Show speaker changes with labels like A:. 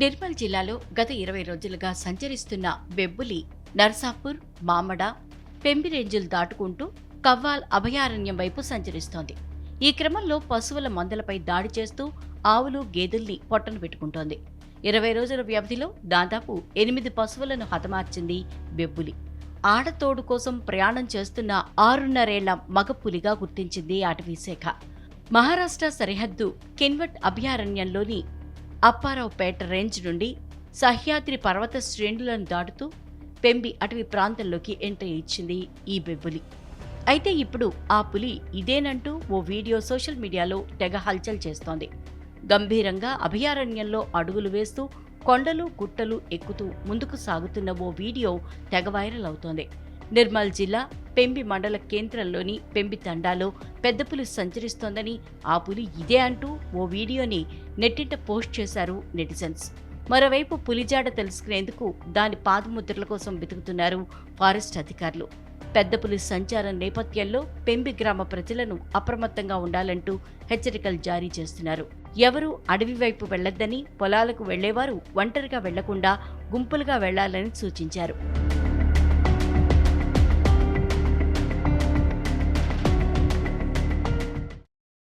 A: నిర్మల్ జిల్లాలో గత ఇరవై రోజులుగా సంచరిస్తున్న బెబ్బులి నర్సాపూర్ మామడ పెంబి రేంజులు దాటుకుంటూ కవ్వాల్ అభయారణ్యం వైపు సంచరిస్తోంది. ఈ క్రమంలో పశువుల మందలపై దాడి చేస్తూ ఆవులు గేదెల్ని పొట్టను పెట్టుకుంటోంది. ఇరవై రోజుల వ్యవధిలో దాదాపు ఎనిమిది పశువులను హతమార్చింది బెబ్బులి ఆడతోడు కోసం ప్రయాణం చేస్తున్న ఆరున్నరేళ్ళ మగపులిగా గుర్తించింది అటవీశాఖ మహారాష్ట్ర సరిహద్దు కిన్వట్ అభయారణ్యంలోని అప్పారావుపేట రేంజ్ నుండి సహ్యాద్రి పర్వత శ్రేణులను దాటుతూ పెంబి అటవీ ప్రాంతంలోకి ఎంట్రీ ఇచ్చింది ఈ బెబ్బులి అయితే ఇప్పుడు ఆ పులి ఇదేనంటూ ఓ వీడియో సోషల్ మీడియాలో తెగ హల్చల్ చేస్తోంది. గంభీరంగా అభయారణ్యంలో అడుగులు వేస్తూ కొండలు గుట్టలు ఎక్కుతూ ముందుకు సాగుతున్న ఓ వీడియో తెగ వైరల్ అవుతోంది. నిర్మల్ జిల్లా పెంబి మండల కేంద్రంలోని పెంబి తండాలో పెద్ద పులి సంచరిస్తోందని ఆ పులి ఇదే అంటూ ఓ వీడియోని నెట్టింట పోస్ట్ చేశారు నెటిజన్స్. మరోవైపు పులిజాడ తెలుసుకునేందుకు దాని పాదముద్రల కోసం వెతుకుతున్నారు ఫారెస్ట్ అధికారులు. పెద్ద పులి సంచారం నేపథ్యంలో పెంబి గ్రామ ప్రజలను అప్రమత్తంగా ఉండాలంటూ హెచ్చరికలు జారీ చేస్తున్నారు. ఎవరూ అడవి వైపు వెళ్ళొద్దని పొలాలకు వెళ్ళేవారు ఒంటరిగా వెళ్ళకుండా గుంపులుగా వెళ్ళాలని సూచించారు.